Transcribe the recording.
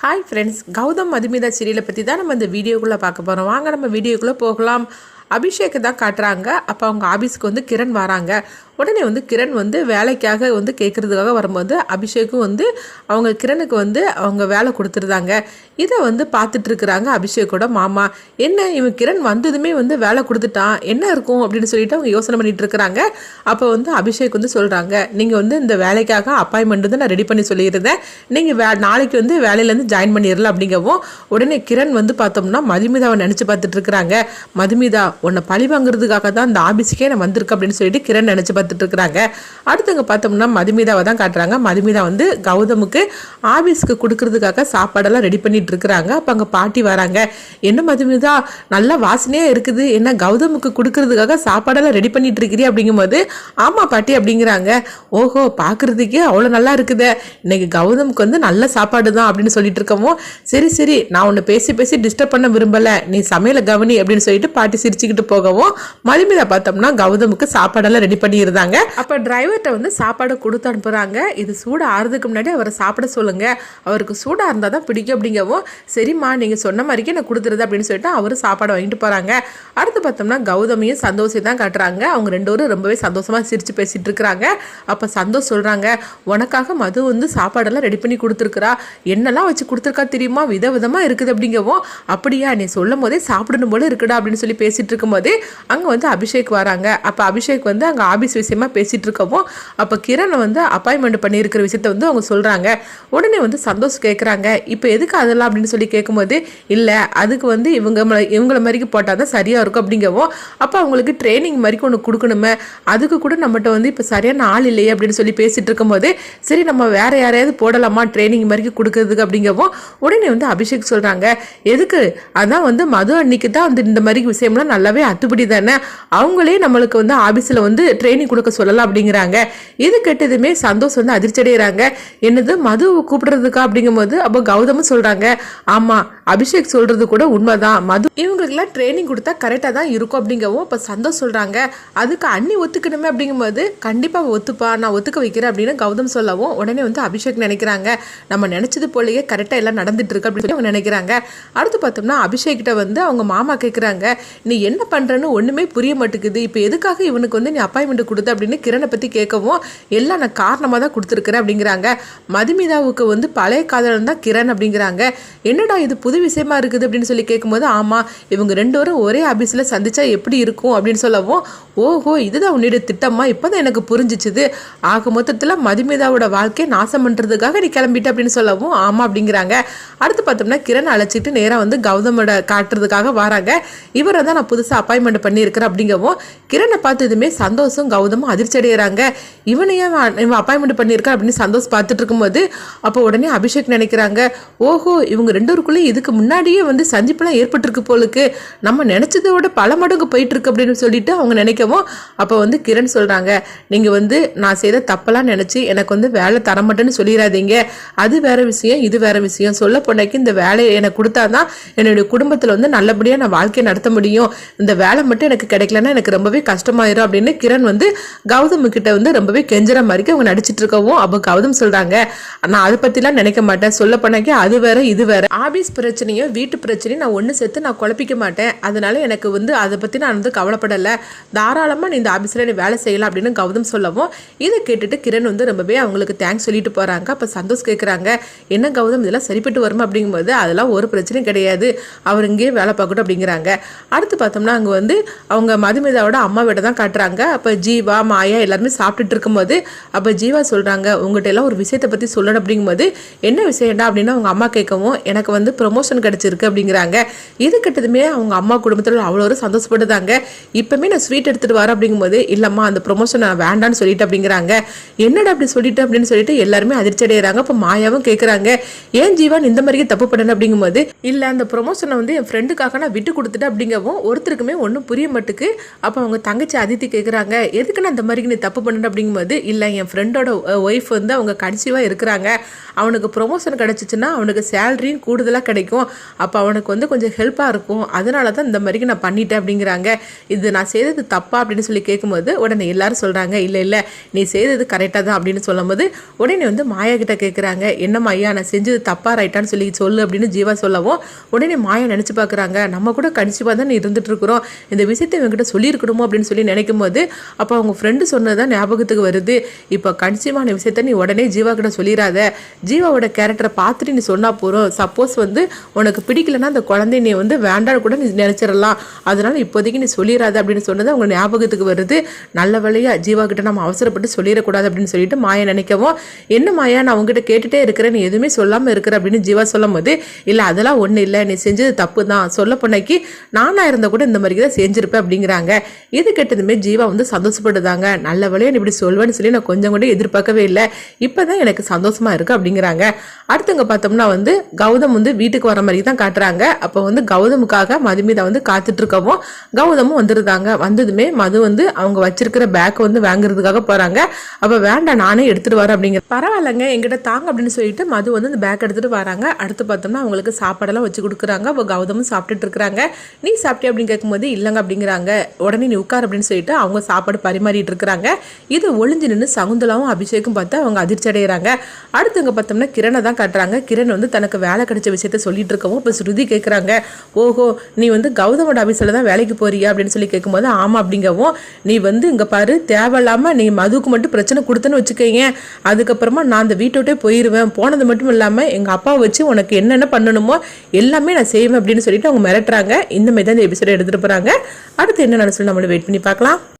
Hi friends Gautham Madhumitha சீரியலை பற்றி தான் நம்ம இந்த வீடியோக்குள்ளே பார்க்க போகிறோம் வாங்க நம்ம வீடியோக்குள்ளே போகலாம். அபிஷேக் தான் காட்டுறாங்க. அப்போ அவங்க ஆஃபீஸ்க்கு வந்து கிரண் வராங்க. உடனே வந்து கிரண் வந்து வேலைக்காக வந்து கேட்குறதுக்காக வரும்போது அபிஷேக்கும் வந்து அவங்க கிரணுக்கு வந்து அவங்க வேலை கொடுத்துருந்தாங்க. இதை வந்து பார்த்துட்ருக்குறாங்க அபிஷேக்கோட மாமா. என்ன இவன் கிரண் வந்ததுமே வந்து வேலை கொடுத்துட்டான். என்ன இருக்கும் அப்படின்னு சொல்லிட்டு அவங்க யோசனை பண்ணிட்டு இருக்கிறாங்க. அப்போ வந்து அபிஷேக் வந்து சொல்கிறாங்க நீங்கள் வந்து இந்த வேலைக்காக அப்பாயின்மெண்ட் வந்து நான் ரெடி பண்ணி சொல்லியிருந்தேன். நீங்கள் வே நாளைக்கு வந்து வேலையிலேருந்து ஜாயின் பண்ணிடலாம் அப்படிங்கவும் உடனே கிரண் வந்து பார்த்தோம்னா மதுமிதாவை நினச்சி பார்த்துட்டு இருக்கிறாங்க. மதுமிதா உன்னை பழி வாங்குறதுக்காக தான் இந்த ஆஃபீஸுக்கே நான் வந்திருக்கேன் அப்படின்னு சொல்லிட்டு கிரண் நினச்சி பார்த்து பார்த்துட்டு இருக்கிறாங்க அடுத்தவங்க பார்த்தோம்னா மதுமிதாவை தான் காட்டுறாங்க. மதுமிதா வந்து கௌதமுக்கு ஆஃபீஸ்க்கு கொடுக்கறதுக்காக சாப்பாடெல்லாம் ரெடி பண்ணிட்டு இருக்கிறாங்க அப்போ அங்கே பாட்டி வராங்க. என்ன மதுமிதா நல்லா வாசனையாக இருக்குது. என்ன கௌதமுக்கு கொடுக்கறதுக்காக சாப்பாடெல்லாம் ரெடி பண்ணிட்டு இருக்கிறியா அப்படிங்கும்போது ஆமாம் பாட்டி அப்படிங்கிறாங்க. ஓஹோ பார்க்குறதுக்கே அவ்வளோ நல்லா இருக்குது. இன்னைக்கு கௌதமுக்கு வந்து நல்ல சாப்பாடு தான் அப்படின்னு சொல்லிட்டு இருக்கவும் சரி சரி நான் உன்னை பேசி பேசி டிஸ்டர்ப் பண்ண விரும்பலை. நீ சமையலை கவனி அப்படின்னு சொல்லிட்டு பாட்டி சிரிச்சுக்கிட்டு போகவும் மதுமிதா பார்த்தோம்னா கௌதமுக்கு சாப்பாடெல்லாம் ரெடி பண்ணியிருந்தாங்க அப்போ டிரைவர்கிட்ட வந்து சாப்பாடு கொடுத்து அனுப்புகிறாங்க இது சூடு ஆறுறதுக்கு முன்னாடி அவரை சாப்பிட சொல்லுங்க. அவருக்கு சூடாக இருந்தால் தான் பிடிக்கும் அப்படிங்கவும் சரிம்மா நீங்கள் சொன்ன மாதிரிக்கே நான் கொடுத்துருது அப்படின்னு சொல்லிட்டு அவரு சாப்பாடு வாங்கிட்டு போகிறாங்க அடுத்து பார்த்தோம்னா கௌதமியும் சந்தோஷம் தான் காட்டுறாங்க. அவங்க ரெண்டு பேரும் ரொம்பவே சந்தோஷமாக சிரித்து பேசிகிட்டு இருக்கிறாங்க. அப்போ சந்தோஷ் சொல்கிறாங்க உனக்காக மது வந்து சாப்பாடெல்லாம் ரெடி பண்ணி கொடுத்துருக்குறா. என்னெல்லாம் வச்சு கொடுத்துருக்கா தெரியுமா? வித விதமாக இருக்குது அப்படிங்கவும் அப்படியா நீ சொல்லும் போதே சாப்பிடணும் போல இருக்குடா அப்படின்னு சொல்லி பேசிட்டு இருக்கும்போதே அங்கே வந்து அபிஷேக் வராங்க. அப்போ அபிஷேக் வந்து அங்கே ஆபீஸ் விஷயமா பேசிகிட்டு இருக்கவும் அப்போ கிரண் வந்து அப்பாயின்மெண்ட் பண்ணியிருக்கிற விஷயத்த வந்து அவங்க சொல்கிறாங்க உடனே வந்து சந்தோஷ் கேட்குறாங்க இப்போ எதுக்கு அதெல்லாம் அப்படின்னு சொல்லி கேட்கும்போது இல்லை அதுக்கு வந்து இவங்க ம- இவங்கள மாதிரிக்கு போட்டால் தான் சரியாக இருக்கும் அப்படிங்கவும் அப்போ அவங்களுக்கு ட்ரைனிங் மாதிரி ஒன்று கொடுக்கணுமே அதுக்கு கூட நம்மகிட்ட வந்து இப்போ சரியான ஆள் இல்லையே அப்படின்னு சொல்லி பேசிகிட்டு இருக்கும்போது சரி நம்ம வேறு யாரையாவது போடலாமா ட்ரைனிங் மாதிரி கொடுக்கறதுக்கு? அப்படிங்கவும் உடனே வந்து அபிஷேக் சொல்கிறாங்க எதுக்கு? அதான் வந்து மது அன்னைக்கு தான் வந்து இந்த மாதிரி விஷயம்லாம் நல்லாவே அத்துப்படி தானே? அவங்களே நம்மளுக்கு வந்து ஆஃபீஸில் வந்து ட்ரைனிங் கொடுக்க சொல்லலாம் அப்படிங்கிறாங்க. இது கெட்டதுமே சந்தோஷ் வந்து அதிர்ச்சி அடைகிறாங்க என்னது மது கூப்பிடுறதுக்கா அப்படிங்கும்போது அப்போ கௌதமும் சொல்கிறாங்க ஆமாம் அபிஷேக் சொல்கிறது கூட உண்மைதான். மது இவங்களுக்குலாம் ட்ரைனிங் கொடுத்தா கரெக்டாக தான் இருக்கும் அப்படிங்கவும் இப்போ சந்தோஷ் சொல்கிறாங்க அதுக்கு அண்ணி ஒத்துக்கணுமே அப்படிங்கும்போது கண்டிப்பாக ஒத்துப்பா நான் ஒத்துக்க வைக்கிறேன் அப்படின்னு கௌதம் சொல்லவும் உடனே வந்து அபிஷேக் நினைக்கிறாங்க. நம்ம நினச்சது போலயே கரெக்டாக எல்லாம் நடந்துட்டு இருக்கு அப்படின்னு சொல்லி அவங்க நினைக்கிறாங்க. அடுத்து பார்த்தோம்னா அபிஷேக் கிட்ட வந்து அவங்க மாமா கேட்குறாங்க நீ என்ன பண்ணுறன்னு ஒன்றுமே புரிய மாட்டேங்குது. இப்போ எதுக்காக இவனுக்கு வந்து நீ அப்பாயின்மெண்ட் கொடுத்த? அப்படின்னு கிரணை பற்றி கேட்கவும் எல்லாம் நான் காரணமாக தான் கொடுத்துருக்குறேன் அப்படிங்கிறாங்க. மதுமிதாவுக்கு வந்து பழைய காதலன் தான் கிரண் அப்படிங்கிறாங்க. என்னடா இது புது விஷயமா இருக்குது அப்படின்னு சொல்லி கேட்கும்போது ஆமாம் இவங்க ரெண்டு ஒரே ஆபீஸில் சந்திச்சா எப்படி இருக்கும் அப்படின்னு சொல்லவும் ஓஹோ இதுதான் உன்னுடைய திட்டமா? இப்போதான் எனக்கு புரிஞ்சிச்சுது. ஆக மொத்தத்தில் மதுமிதாவோட வாழ்க்கையை நாசம் பண்ணுறதுக்காக நீ கிளம்பிட்ட அப்படின்னு சொல்லவும் ஆமாம் அப்படிங்கிறாங்க. அடுத்து பார்த்தோம்னா கிரண் அழைச்சிட்டு நேராக வந்து கௌதமோட காட்டுறதுக்காக வராங்க. இவரை தான் நான் புதுசாக அப்பாயின்மெண்ட் பண்ணியிருக்கிறேன் அப்படிங்கவும் கிரணை பார்த்ததுமே சந்தோஷம் கௌதமும் அதிர்ச்சி அடைகிறாங்க இவனையே இவன் அப்பாயின்மெண்ட் பண்ணியிருக்கா அப்படின்னு சந்தோஷ் பார்த்துட்டு இருக்கும்போது அப்போ உடனே அபிஷேக் நினைக்கிறாங்க ஓஹோ இவங்க ரெண்டு இதுக்கு இதுக்கு முன்னாடியே வந்து சந்திப்பெல்லாம் ஏற்பட்டிருக்கு போலுக்கு. நம்ம நினச்சதை விட பல மடங்கு போயிட்டுருக்கு அப்படின்னு சொல்லிட்டு அவங்க நினைக்கவும் அப்போ வந்து கிரண் சொல்கிறாங்க நீங்கள் வந்து நான் செய்த தப்பெல்லாம் நினச்சி எனக்கு வந்து வேலை தர மாட்டேன்னு சொல்லிடாதீங்க அது வேறு விஷயம் இது வேற விஷயம். சொல்ல போனாக்கி இந்த வேலையை எனக்கு கொடுத்தாதான் என்னுடைய குடும்பத்தில் வந்து நல்லபடியாக நான் வாழ்க்கையை நடத்த முடியும். இந்த வேலை மட்டும் எனக்கு கிடைக்கலன்னா எனக்கு ரொம்பவே கஷ்டமாயிரும் அப்படின்னு கிரண் வந்து கௌதம் கிட்ட வந்து ரொம்பவே கெஞ்சுற மாதிரிக்கு அவங்க நடிச்சிட்டு இருக்கவும் அப்போ கௌதம் சொல்கிறாங்க நான் அதை பற்றிலாம் நினைக்க மாட்டேன். சொல்ல போனாக்கி அது வேற இது வேற. ஆபீஸ் பிரச்சனையும் வீட்டு பிரச்சனையும் நான் ஒன்று சேர்த்து நான் குழப்பிக்க மாட்டேன். அதனால் எனக்கு வந்து அதை பற்றி நான் வந்து கவலைப்படலை. தாராளமாக நீ இந்த ஆஃபீஸில் நீ வேலை செய்யலாம் அப்படின்னு கௌதம் சொல்லவும் இதை கேட்டுட்டு கிரண் வந்து ரொம்பவே அவங்களுக்கு தேங்க்ஸ் சொல்லிட்டு போகிறாங்க அப்போ சந்தோஷ் கேட்குறாங்க என்ன கௌதம் இதெல்லாம் சரிப்பட்டு வருமா? அப்படிங்கும்போது அதெல்லாம் ஒரு பிரச்சனையும் கிடையாது. அவர் இங்கேயே வேலை பார்க்கட்டும் அப்படிங்கிறாங்க. அடுத்து பார்த்தோம்னா அங்கே வந்து அவங்க மதுமிதாவோட அம்மா வீட்டை தான் காட்டுறாங்க. அப்போ ஜீவா மாயா எல்லாருமே சாப்பிட்டுட்டு இருக்கும்போது அப்போ ஜீவா சொல்கிறாங்க உங்கள்கிட்ட எல்லாம் ஒரு விஷயத்தை பற்றி சொல்லணும் அப்படிங்கும்போது என்ன விஷயம்டா? அப்படின்னு அவங்க அம்மா கேட்கவும் எனக்கு வந்து ப்ரொமோஷன் கிடச்சிருக்கு அப்படிங்கிறாங்க. இது கிட்டதுமே அவங்க அம்மா குடும்பத்தில் அவ்வளோ ஒரு சந்தோஷப்படுதாங்க இப்போமே நான் ஸ்வீட் எடுத்துகிட்டு வரேன் அப்படிங்கும்போது இல்லைம்மா அந்த ப்ரொமோஷன் நான் வேண்டான்னு சொல்லிட்டு அப்படிங்கிறாங்க. என்னடா அப்படி சொல்லிட்டு அப்படின்னு சொல்லிட்டு எல்லாருமே அதிர்ச்சி அடைகிறாங்க அப்போ மாயாவும் கேட்குறாங்க ஏன் ஜீவான் இந்த மாதிரியே தப்பு பண்ணணும் அப்படிங்கும்போது இல்லை அந்த ப்ரொமோஷனை வந்து என் ஃப்ரெண்டுக்காக நான் விட்டு கொடுத்துட்டேன் அப்படிங்கவும் ஒருத்தருக்குமே ஒன்றும் புரிய மாட்டுக்கு அப்போ அவங்க தங்கச்சி அதித்தி கேட்குறாங்க எதுக்கு நான் இந்த மாதிரி நீ தப்பு பண்ணணும் அப்படிங்கும்போது இல்லை என் ஃப்ரெண்டோட ஒய்ஃப் வந்து அவங்க கன்சீவாக இருக்கிறாங்க. அவனுக்கு ப்ரொமோஷன் கிடச்சிச்சின்னா அவனுக்கு சேலரியும் கூடுதலாக கிடைக்கும். கிடைக்கும் அப்போ அவனுக்கு வந்து கொஞ்சம் ஹெல்ப்பாக இருக்கும். அதனால தான் இந்த மாதிரிக்கு நான் பண்ணிட்டேன் அப்படிங்கிறாங்க. இது நான் செய்தது தப்பா அப்படின்னு சொல்லி கேட்கும்போது உடனே எல்லாரும் சொல்கிறாங்க இல்லை இல்லை நீ செய்தது கரெக்டாக தான் அப்படின்னு சொல்லும்போது உடனே வந்து மாயா கிட்ட கேட்குறாங்க என்னம்மா ஐயா நான் செஞ்சது தப்பா ரைட்டான்னு சொல்லி சொல்லு அப்படின்னு ஜீவா சொல்லவும் உடனே மாயா நினச்சி பார்க்குறாங்க நம்ம கூட கணிச்சிப்பாக தான் இருந்துட்டு இருக்கிறோம். இந்த விஷயத்தை இவங்ககிட்ட சொல்லியிருக்கணுமோ? அப்படின்னு சொல்லி நினைக்கும் போது அப்போ அவங்க ஃப்ரெண்டு சொன்னது தான் ஞாபகத்துக்கு வருது. இப்போ கணிச்சியமான விஷயத்த நீ உடனே ஜீவா கிட்ட சொல்லிடாத ஜீவாவோட கேரக்டரை பார்த்துட்டு நீ சொன்னால் போகிறோம் சப்போஸ் வந்து உனக்கு பிடிக்கலன்னா அந்த குழந்தைய நீ வந்து வேண்டாம் கூட நீ நினச்சிடலாம். அதனால் இப்போதைக்கு நீ சொல்லிடாத அப்படின்னு சொன்னது அவங்க ஞாபகத்துக்கு வருது. நல்ல வழியாக ஜீவா கிட்ட நம்ம அவசரப்பட்டு சொல்லிடக்கூடாது அப்படின்னு சொல்லிட்டு மாயா நினைக்கவும் என்ன மாயா நான் உங்ககிட்ட கேட்டுட்டே இருக்கிறேன். நீ எதுவுமே சொல்லாமல் இருக்கிற அப்படின்னு ஜீவா சொல்லும் போது இல்லை அதெல்லாம் ஒன்றும் இல்லை. நீ செஞ்சது தப்பு தான். சொல்ல போனாக்கி நானாக இருந்தால் கூட இந்த மாதிரி தான் செஞ்சிருப்பேன் அப்படிங்கிறாங்க. இது கெட்டதுமே ஜீவா வந்து சந்தோஷப்படுதாங்க நல்ல வழியாக நீ இப்படி சொல்வேன்னு சொல்லி நான் கொஞ்சம் கூட எதிர்பார்க்கவே இல்லை. இப்போ தான் எனக்கு சந்தோஷமா இருக்கு அப்படிங்கிறாங்க. அடுத்தவங்க பார்த்தோம்னா வந்து கௌதம் வந்து வீட்டுக்கு வர மாதிரி தான் காட்டுறாங்க. அப்போ வந்து கௌதமுக்காக மதுமிதா வந்து காத்துட்டு இருக்கவும் கௌதமும் வந்துருக்காங்க. வந்ததுமே மது வந்து அவங்க வச்சிருக்கிற பேக் வந்து வாங்குறதுக்காக போறாங்க. அப்போ வேண்டாம் நானே எடுத்துட்டு வரேன் அப்படிங்கிற பரவாயில்லைங்க எங்கிட்ட தாங்க அப்படின்னு சொல்லிட்டு மது வந்து இந்த பேக் எடுத்துட்டு வராங்க. அடுத்து பார்த்தோம்னா அவங்களுக்கு சாப்பாடெல்லாம் வச்சு கொடுக்குறாங்க. அப்போ கௌதமும் சாப்பிட்டுட்டு இருக்கிறாங்க. நீ சாப்பிட்டே அப்படின்னு கேட்கும்போது இல்லைங்க அப்படிங்கிறாங்க. உடனே நீ உட்கார் அப்படின்னு சொல்லிட்டு அவங்க சாப்பாடு பரிமாறிட்டு இருக்கிறாங்க. இது ஒளிஞ்சு நின்று சகுந்தலாவும் அபிஷேக்கும் பார்த்து அவங்க அதிர்ச்சி அடைகிறாங்க அடுத்து இங்கே பார்த்தோம்னா கிரணை தான் காட்டுறாங்க. கிரண் வந்து தனக்கு வேலை கிடைச்ச விஷயத்த சொல்லி சொல்லிட்டு இருக்கவும் இப்போ ஸ்ருதி கேட்குறாங்க ஓஹோ நீ வந்து கௌதமோட ஆஃபீஸில் தான் வேலைக்கு போறியா? அப்படின்னு சொல்லி கேட்கும்போது ஆமாம் அப்படிங்கவும் நீ வந்து இங்கே பாரு தேவையில்லாமல் நீ மதுவுக்கு மட்டும் பிரச்சனை கொடுத்தேன்னு வச்சுக்கோங்க. அதுக்கப்புறமா நான் அந்த வீட்டை விட்டே போயிடுவேன் போனது மட்டும் இல்லாமல் எங்கள் அப்பாவை வச்சு உனக்கு என்னென்ன பண்ணணுமோ எல்லாமே நான் செய்வேன் அப்படின்னு சொல்லிட்டு அவங்க மிரட்டுறாங்க. இந்த மாதிரி தான் இந்த எபிசோட எடுத்துகிட்டு போகிறாங்க அடுத்து என்ன நடந்து சொல்லி நம்மளை வெயிட் பண்ணி பார்க்கலாம்.